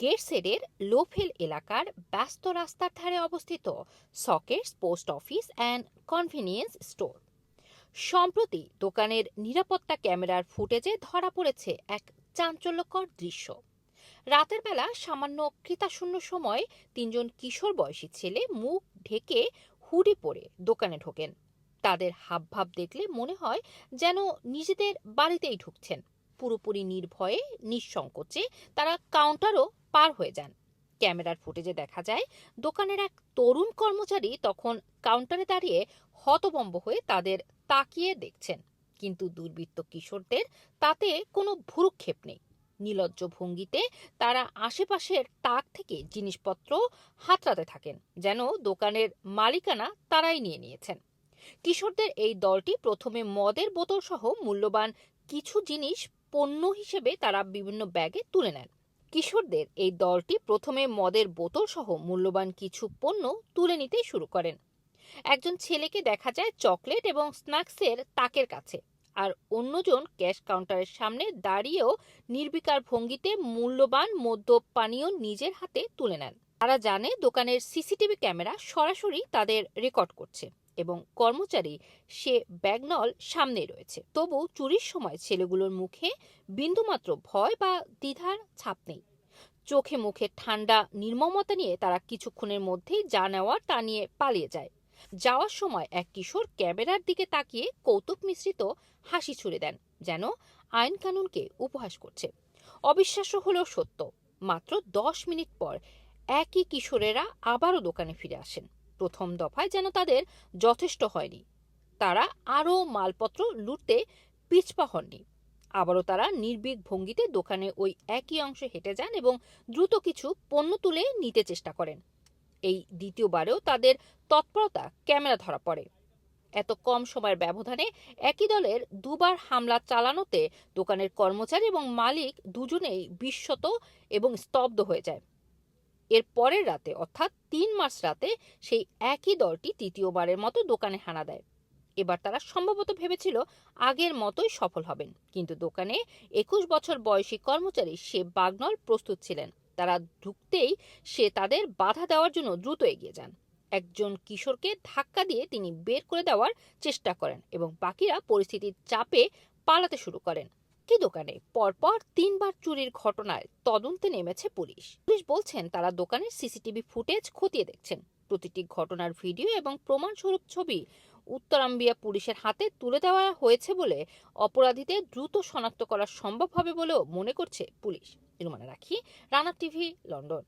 গেরসেডের লোফেল এলাকার ব্যস্ত রাস্তার ধারে অবস্থিত sockets, post office and convenience store. সম্প্রতি দোকানের নিরাপত্তা ক্যামেরার ফুটেজে ধরা পড়েছে এক চাঞ্চল্যকর দৃশ্য। রাতের বেলা সামান্য ক্রেতাশূন্য সময় তিনজন কিশোর বয়সী ছেলে মুখ ঢেকে হুডি পরে দোকানে ঢোকেন। তাদের হাবভাব দেখলে মনে হয় যেন নিজেদের বাড়িতেই ঢুকছেন। পুরোপুরি নির্ভয়ে, নিঃসংকোচে তারা কাউন্টারও পার হয়ে যান। ক্যামেরার ফুটেজে দেখা যায়, দোকানের এক তরুণ কর্মচারী তখন কাউন্টারে দাঁড়িয়ে হতবম্ব হয়ে তাদের তাকিয়ে দেখছেন। কিন্তু দুর্বৃত্ত কিশোরদের তাতে কোনো ভুরুক্ষেপ নেই। নিলজ্জ ভঙ্গিতে তারা আশেপাশের তাক থেকে জিনিসপত্র হাতড়াতে থাকেন, যেন দোকানের মালিকানা তারাই নিয়ে নিয়েছেন। কিশোরদের এই দলটি প্রথমে মদের বোতল সহ মূল্যবান কিছু জিনিস পণ্য হিসেবে তারা বিভিন্ন ব্যাগে তুলে নেন। কিশোরদের এই দলটি প্রথমে মদের বোতল সহ মূল্যবান কিছু পণ্য তুলে নিতে শুরু করেন। একজন ছেলেকে দেখা যায় চকলেট এবং স্ন্যাক্সের তাকের কাছে, আর অন্যজন ক্যাশ কাউন্টারের সামনে দাঁড়িয়েও নির্বিকার ভঙ্গিতে মূল্যবান মদ্য পানীয় নিজের হাতে তুলে নেন। তারা জানে দোকানের সিসিটিভি ক্যামেরা সরাসরি তাদের রেকর্ড করছে। এবং কর্মচারী সে ব্যাগনল সামনে রয়েছে। তবু চুরির সময় ছেলেগুলোর মুখে বিন্দুমাত্র ভয় বা দ্বিধার ছাপ নেই। চোখে মুখে ঠান্ডা, নির্মমতা নিয়ে তারা কিছুক্ষণের মধ্যেই যা নেওয়ার তা নিয়ে পালিয়ে যায়। যাওয়ার সময় এক কিশোর ক্যামেরার দিকে তাকিয়ে কৌতুক মিশ্রিত হাসি ছুড়ে দেন, যেন আইন কানুনকে উপহাস করছে। অবিশ্বাস্য হলেও সত্য, মাত্র দশ মিনিট পর একই কিশোরেরা আবারও দোকানে ফিরে আসেন। প্রথম দফায় যেন তাদের যথেষ্ট হয়নি। তারা আরও মালপত্র লুটতে পিছপা হননি। আবারও তারা নির্ভীক ভঙ্গিতে দোকানে ওই একই অংশে হেঁটে যান এবং দ্রুত কিছু পণ্য তুলে নিতে চেষ্টা করেন। এই দ্বিতীয়বারেও তাদের তৎপরতা ক্যামেরা ধরা পড়ে। এত কম সময়ের ব্যবধানে একই দলের দুবার হামলা চালানোতে দোকানের কর্মচারী এবং মালিক দুজনেই বিস্মত এবং স্তব্ধ হয়ে যায়। এর পরের রাতে, অর্থাৎ তিন মার্চ রাতে, সেই একই দলটি তৃতীয়বারের মতো দোকানে হানা দেয়। এবার তারা সম্ভবত ভেবেছিল আগের মতোই সফল হবেন। কিন্তু দোকানে একুশ বছর বয়সী কর্মচারী সে বাগনল প্রস্তুত ছিলেন। তারা ঢুকতেই সে তাদের বাধা দেওয়ার জন্য দ্রুত এগিয়ে যান। একজন কিশোরকে ধাক্কা দিয়ে তিনি বের করে দেওয়ার চেষ্টা করেন এবং বাকিরা পরিস্থিতির চাপে পালাতে শুরু করেন। কি দোকানে। পরপর তিনবার চুরির ঘটনায় তদন্তে নেমেছে পুলিশ। পুলিশ বলছেন, তারা দোকানের সিসিটিভি ফুটেজ খতিয়ে দেখছেন। প্রতিটি ঘটনার ভিডিও এবং প্রমাণস্বরূপ ছবি উত্তরাম্বিয়া পুলিশের হাতে তুলে দেওয়া হয়েছে বলে অপরাধীদের দ্রুত শনাক্ত করা সম্ভব হবে বলেও মনে করছে পুলিশ। রুমানা রাখি, রানা টিভি, লন্ডন।